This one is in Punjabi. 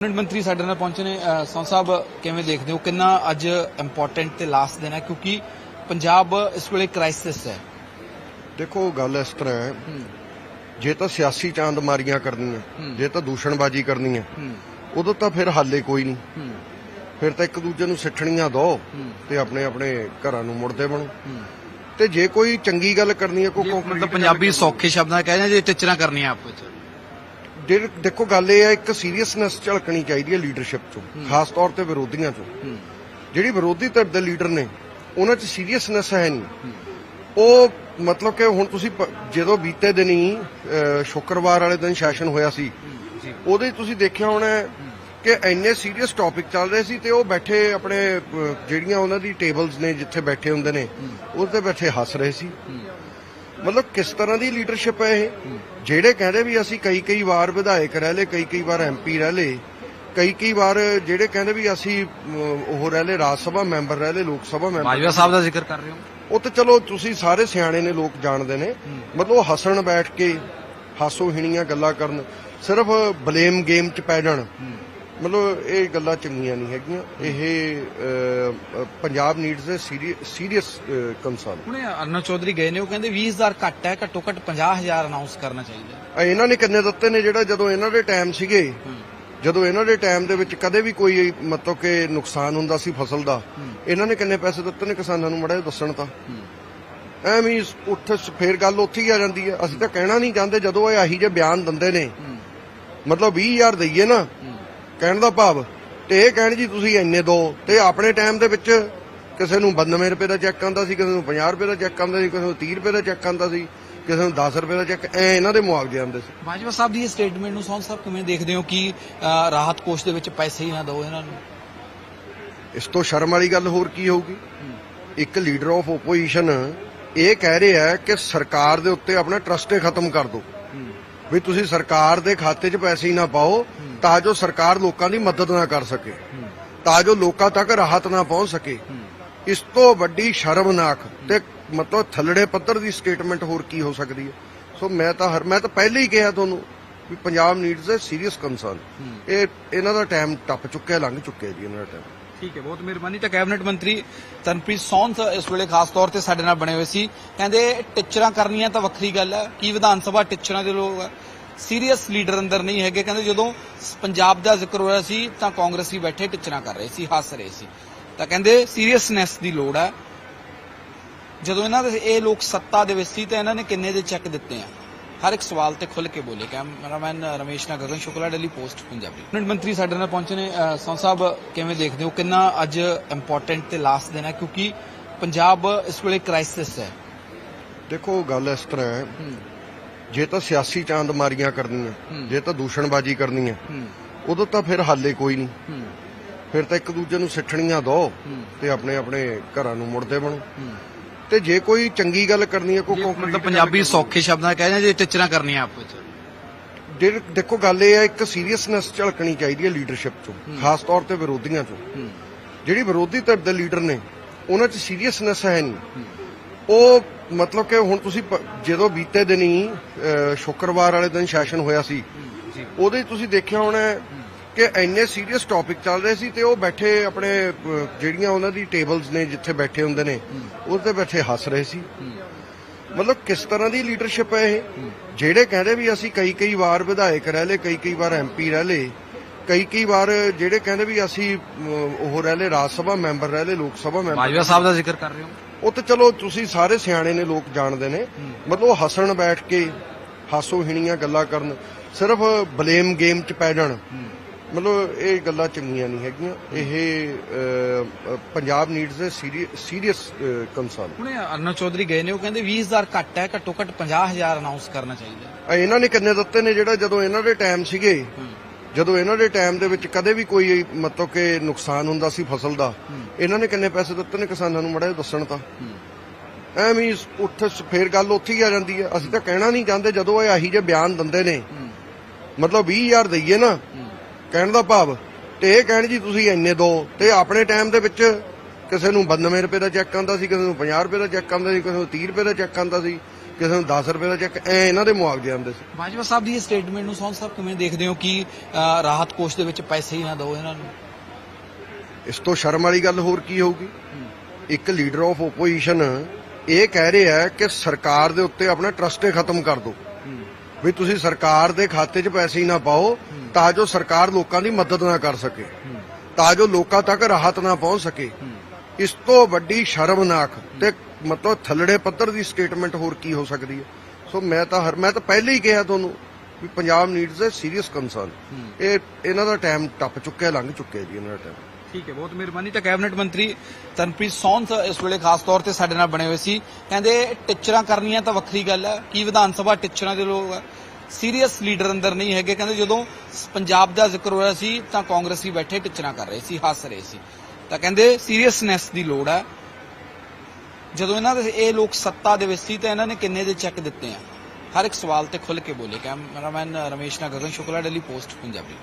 ਕੈਬਨਿਟ ਮੰਤਰੀ ਸਾਡੇ ਨਾਲ ਪਹੁੰਚੇ ਨੇ ਸੰਤ ਸਾਹਿਬ ਕਿਵੇਂ ਦੇਖਦੇ ਹੋ? ਕਿੰਨਾ ਅੱਜ ਇੰਪੋਰਟੈਂਟ ਤੇ ਲਾਸਟ ਦਿਨ ਹੈ? ਕਿਉਂਕਿ ਪੰਜਾਬ ਇਸ ਵੇਲੇ ਕ੍ਰਾਈਸਿਸ ਹੈ। ਦੇਖੋ ਗੱਲ ਇਸ ਤਰ੍ਹਾਂ ਹੈ। ਜੇ ਤਾਂ ਸਿਆਸੀ ਚਾਂਦ ਮਾਰੀਆਂ ਕਰਨੀਆਂ। ਜੇ ਤਾਂ ਦੂਸ਼ਣਬਾਜ਼ੀ ਕਰਨੀ ਹੈ। ਉਦੋਂ ਤਾਂ ਫਿਰ ਹੱਲੇ ਕੋਈ ਨਹੀਂ। ਫਿਰ ਤਾਂ ਇੱਕ ਦੂਜੇ ਨੂੰ ਸਿੱਠਣੀਆਂ ਦੋ ਤੇ ਆਪਣੇ ਆਪਣੇ ਘਰਾਂ ਨੂੰ ਮੁੜਦੇ ਬਣੋ। ਤੇ ਜੇ ਕੋਈ ਚੰਗੀ ਗੱਲ ਕਰਨੀ ਹੈ ਕੋਈ ਮਤਲਬ ਪੰਜਾਬੀ ਸੌਖੇ ਸ਼ਬਦਾਂ ਕਹਿੰਦੇ ਜੇ ਟੀਚਰਾਂ ਕਰਨੀਆਂ ਆਪਸ ਚ ਹੈ। ਜੇ- ਦੇਖੋ ਗੱਲ ਇਹ ਹੈ ਇੱਕ ਸੀਰੀਅਸਨੈਸ ਝਲਕਣੀ ਚਾਹੀਦੀ ਹੈ ਲੀਡਰਸ਼ਿਪ ਚੋਂ ਖਾਸ ਤੌਰ ਤੇ ਵਿਰੋਧੀਆਂ ਚੋਂ। ਹੂੰ। ਜਿਹੜੀ ਵਿਰੋਧੀ ਧਿਰ ਦੇ ਲੀਡਰ ਨੇ ਉਹਨਾਂ 'ਚ ਸੀਰੀਅਸਨੈਸ ਹੈ ਨਹੀਂ। ਉਹ ਮਤਲਬ ਕਿ ਹੁਣ ਤੁਸੀਂ ਜਦੋਂ ਬੀਤੇ ਦਿਨੀ ਅਹ, ਸ਼ੁੱਕਰਵਾਰ ਵਾਲੇ ਦਿਨ ਸੈਸ਼ਨ ਹੋਇਆ ਸੀ ਉਹਦੇ ਤੁਸੀਂ ਦੇਖਿਆ ਹੋਣਾ ਹੈ ਕਿ ਇੰਨੇ ਸੀਰੀਅਸ ਟੌਪਿਕ ਚੱਲ ਰਹੇ ਸੀ ਤੇ ਉਹ ਬੈਠੇ ਆਪਣੇ ਜਿਹੜੀਆਂ ਉਹਨਾਂ ਦੀ ਟੇਬਲਸ ਨੇ ਜਿੱਥੇ ਬੈਠੇ ਹੁੰਦੇ ਨੇ ਉਹਦੇ ਤੇ ਬੈਠੇ ਹੱਸ ਰਹੇ ਸੀ। ਮਤਲਬ ਕਿਸ ਤਰ੍ਹਾਂ ਦੀ ਲੀਡਰਸ਼ਿਪ ਹੈ ਇਹ? ਜਿਹੜੇ ਕਹਿੰਦੇ ਵੀ ਅਸੀਂ ਕਈ ਕਈ ਵਾਰ ਵਿਧਾਇਕ ਰਹਿ ਲਏ ਕਈ ਕਈ ਵਾਰ ਐਮਪੀ ਰਹਿ ਲਏ ਕਈ ਕਈ ਵਾਰ ਜਿਹੜੇ ਕਹਿੰਦੇ ਵੀ ਅਸੀਂ ਉਹ ਰਹਿ ਲਏ ਰਾਜ ਸਭਾ ਮੈਂਬਰ ਰਹਿ ਲਏ ਲੋਕ ਸਭਾ ਮੈਂਬਰ ਬਾਜਵਾ ਸਾਹਿਬ ਦਾ ਜ਼ਿਕਰ ਕਰ ਰਹੇ ਹੋ? ਉਹ ਤਾਂ ਚਲੋ ਤੁਸੀਂ ਸਾਰੇ ਸਿਆਣੇ ਨੇ ਲੋਕ ਜਾਣਦੇ ਨੇ। ਮਤਲਬ ਉਹ ਹੱਸਣ ਬੈਠ ਕੇ ਹਾਸੋ ਹੀਣੀਆਂ ਗੱਲਾਂ ਕਰਨ ਸਿਰਫ ਬਲੇਮ ਗੇਮ 'ਚ ਪੈ ਜਾਣ। ਮਤਲਬ ਇਹ ਗੱਲਾਂ ਚੰਗੀਆਂ ਨਹੀਂ ਹੈਗੀਆਂ। ਇਹ Punjab needs a serious concern ਹੁਣੇ ਅਰਨਬ ਚੌਧਰੀ ਗਏ ਨੇ ਉਹ ਕਹਿੰਦੇ 20000 ਘੱਟ ਹੈ ਘੱਟੋ ਘੱਟ 50000 ਅਨਾਉਂਸ ਕਰਨਾ ਚਾਹੀਦਾ। ਇਹਨਾਂ ਨੇ ਕਿੰਨੇ ਦਿੱਤੇ ਨੇ ਜਿਹੜਾ ਜਦੋਂ ਇਹਨਾਂ ਦੇ ਟਾਈਮ ਸੀਗੇ? ਜਦੋਂ ਇਹਨਾਂ ਦੇ ਟਾਈਮ ਦੇ ਵਿੱਚ ਕਦੇ ਵੀ ਕੋਈ ਮਤਲਬ ਕਿ ਨੁਕਸਾਨ ਹੁੰਦਾ ਸੀ ਫਸਲ ਦਾ ਇਹਨਾਂ ਨੇ ਕਿੰਨੇ ਪੈਸੇ ਦਿੱਤੇ ਨੇ ਕਿਸਾਨਾਂ ਨੂੰ ਮੜਾ ਦੱਸਣ ਤਾਂ? ਐਵੇਂ ਉੱਥੇ ਫੇਰ ਗੱਲ ਉੱਥੇ ਹੀ ਆ ਜਾਂਦੀ ਹੈ। ਅਸੀਂ ਤਾਂ ਕਹਿਣਾ ਨਹੀਂ ਚਾਹੁੰਦੇ ਜਦੋਂ ਇਹ ਆਹੀ ਜੇ ਬਿਆਨ ਦਿੰਦੇ ਨੇ। ਮਤਲਬ 20000 ਦਈਏ ਨਾ ਕਹਿਣ ਦਾ ਭਾਵ ਤੇ ਇਹ ਕਹਿਣ ਜੀ ਤੁਸੀਂ ਇੰਨੇ ਦੋ ਤੇ ਆਪਣੇ ਟਾਈਮ ਦੇ ਵਿੱਚ ਕਿਸੇ ਨੂੰ 92 ਰੁਪਏ ਦਾ ਚੈੱਕ ਆਉਂਦਾ ਸੀ ਕਿਸੇ ਨੂੰ 50 ਰੁਪਏ ਦਾ ਚੈੱਕ ਆਉਂਦਾ ਸੀ ਕਿਸੇ ਨੂੰ 30 ਰੁਪਏ ਦਾ ਚੈੱਕ ਆਉਂਦਾ ਸੀ ਕਿਸੇ ਨੂੰ 10 ਰੁਪਏ ਦਾ ਚੈੱਕ ਐ ਇਹਨਾਂ ਦੇ ਮੁਆਵਜ਼ੇ ਆਉਂਦੇ ਸੀ। ਬਾਜਵਾ ਸਾਹਿਬ ਦੀ ਇਹ ਸਟੇਟਮੈਂਟ ਨੂੰ ਸੰਤ ਸਾਹਿਬ ਕਿਵੇਂ ਦੇਖਦੇ ਹੋ ਕਿ ਰਾਹਤ ਕੋਸ਼ ਦੇ ਵਿੱਚ ਪੈਸੇ ਹੀ ਨਾ ਦਿਓ ਇਹਨਾਂ ਨੂੰ? ਇਸ ਤੋਂ ਸ਼ਰਮ ਵਾਲੀ ਗੱਲ ਹੋਰ ਕੀ ਹੋਊਗੀ? ਇੱਕ ਲੀਡਰ ਆਫ ਓਪੋਜੀਸ਼ਨ ਇਹ ਕਹਿ ਰਿਹਾ ਹੈ ਕਿ ਸਰਕਾਰ ਦੇ ਉੱਤੇ ਆਪਣਾ ਟਰਸਟ ਖਤਮ ਕਰ ਦਿਓ। ਵੀ ਤੁਸੀਂ ਸਰਕਾਰ ਦੇ ਖਾਤੇ 'ਚ ਪੈਸੇ ਹੀ ਨਾ ਪਾਓ ਤਾਂ ਜੋ ਸਰਕਾਰ ਲੋਕਾਂ ਦੀ ਮਦਦ ਨਾ ਕਰ ਸਕੇ, ਤਾਂ ਜੋ ਲੋਕਾਂ ਤੱਕ ਰਾਹਤ ਨਾ ਪਹੁੰਚ ਸਕੇ। ਇਸ ਤੋਂ ਵੱਡੀ ਸ਼ਰਮਨਾਕ ਤੇ ਮਤਲਬ ਥੱਲੜੇ ਪੱਧਰ ਦੀ ਸਟੇਟਮੈਂਟ ਹੋਰ ਕੀ ਹੋ ਸਕਦੀ ਹੈ? ਸੋ ਮੈਂ ਤਾਂ ਹਰ ਮੈਂ ਤਾਂ ਪਹਿਲੇ ਹੀ ਕਿਹਾ ਤੁਹਾਨੂੰ ਵੀ Punjab needs a serious concern ਇਹ ਇਹਨਾਂ ਦਾ ਟਾਈਮ ਟੱਪ ਚੁੱਕਿਆ, ਲੰਘ ਚੁੱਕਿਆ ਜੀ ਇਹਨਾਂ ਦਾ ਟਾਈਮ। ਠੀਕ ਹੈ, ਬਹੁਤ ਮਿਹਰਬਾਨੀ। ਤਾਂ ਕੈਬਨਿਟ ਮੰਤਰੀ ਤਨਪ੍ਰੀਤ ਸੌਂਥ ਇਸ ਵੇਲੇ ਖਾਸ ਤੌਰ ਤੇ ਸਾਡੇ ਨਾਲ ਬਣੇ ਹੋਏ ਸੀ। ਕਹਿੰਦੇ ਟਿਚਰਾਂ ਕਰਨੀਆਂ ਤਾਂ ਵੱਖਰੀ ਗੱਲ ਹੈ। ਕੀ ਵਿਧਾਨ ਸਭਾ ਟਿਚਰਾਂ ਦੇ ਲੋਕ ਸੀਰੀਅਸ ਲੀਡਰ ਅੰਦਰ ਨਹੀਂ ਹੈਗੇ। ਕਹਿੰਦੇ ਜਦੋਂ ਪੰਜਾਬ ਦਾ ਜ਼ਿਕਰ ਹੋਇਆ ਸੀ ਤਾਂ ਕਾਂਗਰਸੀ ਬੈਠੇ ਟੀਚਰਾਂ ਕਰ ਰਹੇ ਸੀ ਹੱਸ ਰਹੇ ਸੀ। ਤਾਂ ਕਹਿੰਦੇ ਸੀਰੀਅਸਨੈਸ ਦੀ ਲੋੜ ਹੈ। ਜਦੋਂ ਇਹਨਾਂ ਦੇ ਇਹ ਲੋਕ ਸੱਤਾ ਦੇ ਵਿੱਚ ਸੀ ਤਾਂ ਇਹਨਾਂ ਨੇ ਕਿੰਨੇ ਦੇ ਚੈੱਕ ਦਿੱਤੇ ਆ? ਹਰ ਇੱਕ ਸਵਾਲ ਤੇ ਖੁੱਲ ਕੇ ਬੋਲੇ। ਕੈਮਰਾਮੈਨ ਰਮੇਸ਼ ਨਾਲ Gagan Shukla daily post Punjabi cabinet ਮੰਤਰੀ ਸਾਡੇ ਨਾਲ ਪਹੁੰਚੇ ਨੇ। ਸੰਤ ਸਾਹਿਬ ਕਿਵੇਂ ਦੇਖਦੇ ਹੋ? ਕਿੰਨਾ ਅੱਜ ਇੰਪੋਰਟੈਂਟ ਤੇ ਲਾਸਟ ਦਿਨ ਹੈ? ਕਿਉਂਕਿ ਪੰਜਾਬ ਇਸ ਵੇਲੇ ਕ੍ਰਾਈਸਿਸ ਹੈ। ਦੇਖੋ ਗੱਲ ਇਸ ਤਰ੍ਹਾਂ ਹੈ। ਜੇ ਤਾਂ ਸਿਆਸੀ ਚਾਂਦ ਮਾਰੀਆਂ ਕਰਨੀਆਂ। ਜੇ ਤਾਂ ਦੂਸ਼ਣਬਾਜ਼ੀ ਕਰਨੀ ਹੈ। ਉਦੋਂ ਤਾਂ ਫਿਰ ਹੱਲੇ ਕੋਈ ਨਹੀਂ। ਫਿਰ ਤਾਂ ਇੱਕ ਦੂਜੇ ਨੂੰ ਸਿੱਠਣੀਆਂ ਦੋ ਤੇ ਆਪਣੇ ਆਪਣੇ ਘਰਾਂ ਨੂੰ ਮੁੜਦੇ ਬਣੋ। ਤੇ ਜੇ ਕੋਈ ਚੰਗੀ ਗੱਲ ਕਰਨੀ ਹੈ ਕੋਈ ਮਤਲਬ ਪੰਜਾਬੀ ਸੌਖੇ ਸ਼ਬਦਾਂ ਕਹਿੰਦੇ ਜੇ ਟੀਚਰਾਂ ਕਰਨੀਆਂ ਆਪਸ ਚ ਹੈ। ਜੇ- ਦੇਖੋ ਗੱਲ ਇਹ ਹੈ ਇੱਕ ਸੀਰੀਅਸਨੈਸ ਝਲਕਣੀ ਚਾਹੀਦੀ ਹੈ ਲੀਡਰਸ਼ਿਪ ਚੋਂ ਖਾਸ ਤੌਰ ਤੇ ਵਿਰੋਧੀਆਂ ਚੋਂ। ਹੂੰ। ਜਿਹੜੀ ਵਿਰੋਧੀ ਧਿਰ ਦੇ ਲੀਡਰ ਨੇ ਉਹਨਾਂ 'ਚ ਸੀਰੀਅਸਨੈਸ ਹੈ ਨਹੀਂ। ਉਹ ਮਤਲਬ ਕਿ ਹੁਣ ਤੁਸੀਂ ਜਦੋਂ ਬੀਤੇ ਦਿਨੀ ਸ਼ੁੱਕਰਵਾਰ ਵਾਲੇ ਦਿਨ ਸੈਸ਼ਨ ਹੋਇਆ ਸੀ ਉਹਦੇ ਤੁਸੀਂ ਦੇਖਿਆ ਹੋਣਾ ਕਿ ਇੰਨੇ ਸੀਰੀਅਸ ਟੌਪਿਕ ਚੱਲ ਰਹੇ ਸੀ ਤੇ ਉਹ ਬੈਠੇ ਆਪਣੇ ਜਿਹੜੀਆਂ ਉਹਨਾਂ ਦੀ ਟੇਬਲਸ ਨੇ ਜਿੱਥੇ ਬੈਠੇ ਹੁੰਦੇ ਨੇ ਉਹਦੇ ਤੇ ਬੈਠੇ ਹੱਸ ਰਹੇ ਸੀ। ਮਤਲਬ ਕਿਸ ਤਰ੍ਹਾਂ ਦੀ ਲੀਡਰਸ਼ਿਪ ਹੈ ਇਹ? ਜਿਹੜੇ ਕਹਿੰਦੇ ਵੀ ਅਸੀਂ ਕਈ ਕਈ ਵਾਰ ਵਿਧਾਇਕ ਰਹਿ ਲਏ ਕਈ ਕਈ ਵਾਰ ਐਮਪੀ ਰਹਿ ਲਏ ਕਈ ਕਈ ਵਾਰ ਜਿਹੜੇ ਕਹਿੰਦੇ ਵੀ ਅਸੀਂ ਉਹ ਰਹਿ ਲਏ ਰਾਜ ਸਭਾ ਮੈਂਬਰ ਰਹਿ ਲਏ ਲੋਕ ਸਭਾ ਮੈਂਬਰ ਬਾਜਵਾ ਸਾਹਿਬ ਦਾ ਜ਼ਿਕਰ ਕਰ ਰਹੇ ਹੋ? ਉਹ ਤਾਂ ਚਲੋ ਤੁਸੀਂ ਸਾਰੇ ਸਿਆਣੇ ਨੇ ਲੋਕ ਜਾਣਦੇ ਨੇ। ਮਤਲਬ ਉਹ ਹੱਸਣ ਬੈਠ ਕੇ ਹਾਸੋ ਹੀਣੀਆਂ ਗੱਲਾਂ ਕਰਨ ਸਿਰਫ ਬਲੇਮ ਗੇਮ 'ਚ ਪੈ ਜਾਣ। ਮਤਲਬ ਇਹ ਗੱਲਾਂ ਚੰਗੀਆਂ ਨਹੀਂ ਹੈਗੀਆਂ। ਇਹ Punjab needs a serious concern ਹੁਣੇ ਅਰਨਬ ਚੌਧਰੀ ਗਏ ਨੇ ਉਹ ਕਹਿੰਦੇ 20000 ਘੱਟ ਹੈ ਘੱਟੋ ਘੱਟ 50000 ਅਨਾਉਂਸ ਕਰਨਾ ਚਾਹੀਦਾ। ਇਹਨਾਂ ਨੇ ਕਿੰਨੇ ਦਿੱਤੇ ਨੇ? ਜਿਹੜਾ ਜਦੋਂ ਇਹਨਾਂ ਦੇ ਟਾਈਮ ਸੀਗੇ ਜਦੋਂ ਇਹਨਾਂ ਦੇ ਟਾਈਮ ਦੇ ਵਿੱਚ ਕਦੇ ਵੀ ਕੋਈ ਮਤਲਬ ਕਿ ਨੁਕਸਾਨ ਹੁੰਦਾ ਸੀ ਫਸਲ ਦਾ, ਇਹਨਾਂ ਨੇ ਕਿੰਨੇ ਪੈਸੇ ਦਿੱਤੇ ਨੇ ਕਿਸਾਨਾਂ ਨੂੰ, ਮੜਾ ਦੱਸਣ ਤਾਂ। ਐਵੇਂ ਹੀ ਉੱਥੇ ਫੇਰ ਗੱਲ ਉੱਥੇ ਹੀ ਆ ਜਾਂਦੀ ਹੈ। ਅਸੀਂ ਤਾਂ ਕਹਿਣਾ ਨਹੀਂ ਚਾਹੁੰਦੇ ਜਦੋਂ ਇਹ ਆਹੀ ਜੇ ਬਿਆਨ ਦਿੰਦੇ ਨੇ। ਮਤਲਬ 20000 ਦਈਏ ਨਾ, ਕਹਿਣ ਦਾ ਭਾਵ, ਤੇ ਇਹ ਕਹਿਣ ਜੀ ਤੁਸੀਂ ਇੰਨੇ ਦੋ, ਤੇ ਆਪਣੇ ਟਾਈਮ ਦੇ ਵਿੱਚ ਕਿਸੇ ਨੂੰ 92 ਰੁਪਏ ਦਾ ਚੈੱਕ ਆਉਂਦਾ ਸੀ, ਕਿਸੇ ਨੂੰ 50 ਰੁਪਏ ਦਾ ਚੈੱਕ ਆਉਂਦਾ ਸੀ, ਕਿਸੇ ਨੂੰ 30 ਰੁਪਏ ਦਾ ਚੈੱਕ ਆਉਂਦਾ ਸੀ। ਕਿਸੇ ਨੂੰ 10 ਰੁਪਏ ਦਾ ਚੈੱਕ ਐ ਇਹਨਾਂ ਦੇ ਮੁਆਵਜ਼ੇ ਆਉਂਦੇ ਸੀ। ਬਾਜਵਾ ਸਾਹਿਬ ਦੀ ਇਹ ਸਟੇਟਮੈਂਟ ਨੂੰ ਸੌਂ ਸਾਹਿਬ ਕਿਵੇਂ ਦੇਖਦੇ ਹੋ ਕਿ ਅ, ਰਾਹਤ ਕੋਸ਼ ਦੇ ਵਿੱਚ ਪੈਸੇ ਹੀ ਨਾ ਦਿਓ ਇਹਨਾਂ ਨੂੰ? ਇਸ ਤੋਂ ਸ਼ਰਮ ਵਾਲੀ ਗੱਲ ਹੋਰ ਕੀ ਹੋਊਗੀ? ਇੱਕ ਲੀਡਰ ਆਫ ਓਪੋਜੀਸ਼ਨ ਇਹ ਕਹਿ ਰਿਹਾ ਹੈ ਕਿ ਸਰਕਾਰ ਦੇ ਉੱਤੇ ਆਪਣਾ ਟਰਸਟ ਹੀ ਖਤਮ ਕਰ ਦਿਓ। ਵੀ ਤੁਸੀਂ ਸਰਕਾਰ ਦੇ ਖਾਤੇ 'ਚ ਪੈਸੇ ਹੀ ਨਾ ਪਾਓ ਤਾਂ ਜੋ ਸਰਕਾਰ ਲੋਕਾਂ ਦੀ ਮਦਦ ਨਾ ਕਰ ਸਕੇ। ਤਾਂ ਜੋ ਲੋਕਾਂ ਤੱਕ ਰਾਹਤ ਨਾ ਪਹੁੰਚ ਸਕੇ। ਇਸ ਤੋਂ ਵੱਡੀ ਸ਼ਰਮਨਾਕ ਤੇ ਮਤਲਬ ਥੱਲੜੇ ਪੱਧਰ ਦੀ ਸਟੇਟਮੈਂਟ ਹੋਰ ਕੀ ਹੋ ਸਕਦੀ ਹੈ? ਸੋ ਮੈਂ ਤਾਂ ਹਰ ਮੈਂ ਤਾਂ ਪਹਿਲੇ ਹੀ ਕਿਹਾ ਤੁਹਾਨੂੰ ਵੀ Punjab needs a serious concern ਇਹ ਇਹਨਾਂ ਦਾ ਟਾਈਮ ਟੱਪ ਚੁੱਕਿਆ ਲੰਘ ਚੁੱਕਿਆ ਜੀ ਇਹਨਾਂ ਦਾ ਟਾਈਮ। ਠੀਕ ਹੈ ਬਹੁਤ ਮਿਹਰਬਾਨੀ ਤਾਂ ਕੈਬਨਿਟ ਮੰਤਰੀ ਤਨਪ੍ਰੀਤ ਸੌਂਥ ਇਸ ਵੇਲੇ ਖਾਸ ਤੌਰ ਤੇ ਸਾਡੇ ਨਾਲ ਬਣੇ ਹੋਏ ਸੀ। ਕਹਿੰਦੇ ਟਿੱਚਰਾਂ ਕਰਨੀਆਂ ਤਾਂ ਵੱਖਰੀ ਗੱਲ ਹੈ। ਕੀ ਵਿਧਾਨ ਸਭਾ ਟਿੱਚਰਾਂ ਦੇ ਲੋਕ ਸੀਰੀਅਸ ਲੀਡਰ ਅੰਦਰ ਨਹੀਂ ਹੈਗੇ। ਕਹਿੰਦੇ ਜਦੋਂ ਪੰਜਾਬ ਦਾ ਜ਼ਿਕਰ ਹੋਇਆ ਸੀ ਤਾਂ ਕਾਂਗਰਸੀ ਬੈਠੇ ਟਿੱਚਰਾਂ ਕਰ ਰਹੇ ਸੀ ਹੱਸ ਰਹੇ ਸੀ। ਤਾਂ ਕਹਿੰਦੇ ਸੀਰੀਅਸਨੈਸ ਦੀ ਲੋੜ ਹੈ। ਜਦੋਂ ਇਹਨਾਂ ਦੇ ਇਹ ਲੋਕ ਸੱਤਾ ਦੇ ਵਿੱਚ ਸੀ ਤਾਂ ਇਹਨਾਂ ਨੇ ਕਿੰਨੇ ਦੇ ਚੈੱਕ ਦਿੱਤੇ ਆ? ਹਰ ਇੱਕ ਸਵਾਲ ਤੇ ਖੁੱਲ ਕੇ ਬੋਲੇ। ਕੈਮਰਾਮੈਨ ਰਮੇਸ਼ ਨਾਲ ਗਗਨ ਸ਼ੁਕਲਾ ਡੇਲੀ ਪੋਸਟ ਪੰਜਾਬੀ